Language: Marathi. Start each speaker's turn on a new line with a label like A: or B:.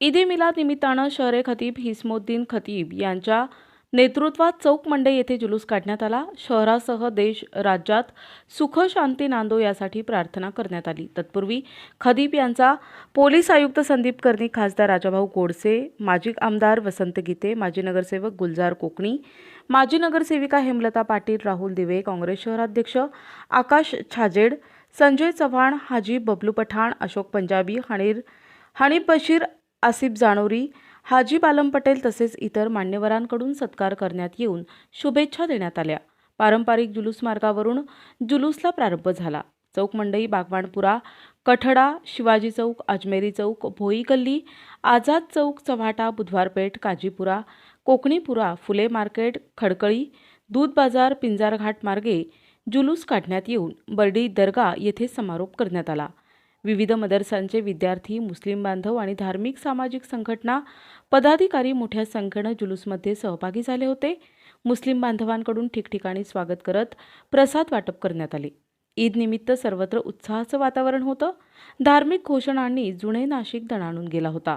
A: ईद ए मिलाद निमित्तानं शहरे खतीब हिस्मोद्दीन खतीब यांच्या नेतृत्वात चौक मंडई येथे जुलूस काढण्यात आला. शहरासह देश राज्यात सुख शांती नांदो यासाठी प्रार्थना करण्यात आली. तत्पूर्वी खदीप यांचा पोलीस आयुक्त संदीप कर्णी खासदार राजाभाऊ गोडसे माजी आमदार वसंत गीते माजी नगरसेवक गुलजार कोकणी माजी नगरसेविका हेमलता पाटील राहुल दिवे काँग्रेस शहराध्यक्ष आकाश छाजेड संजय चव्हाण हाजी बबलू पठाण अशोक पंजाबी हणीर हनीफ बशीर आसिफ जानोरी हाजी बालम पटेल तसेच इतर मान्यवरांकडून सत्कार करण्यात येऊन शुभेच्छा देण्यात आल्या. पारंपरिक जुलूस मार्गावरून जुलूसला प्रारंभ झाला. चौक मंडई बागवाणपुरा कठडा शिवाजी चौक अजमेरी चौक भोई गल्ली आझाद चौक चव्हाटा बुधवारपेठ काजीपुरा कोकणीपुरा फुले मार्केट खडकळी दूध बाजार पिंजारघाट मार्गे जुलूस काढण्यात येऊन बर्डी दर्गा येथे समारोप करण्यात आला. विविध मदरसांचे विद्यार्थी मुस्लिम बांधव आणि धार्मिक सामाजिक संघटना पदाधिकारी मोठ्या संख्येनं जुलूसमध्ये सहभागी झाले होते. मुस्लिम बांधवांकडून ठिकठिकाणी स्वागत करत प्रसाद वाटप करण्यात आले. ईदनिमित्त सर्वत्र उत्साहाचं वातावरण होतं. धार्मिक घोषणांनी जुने नाशिक दणाणून गेला होता.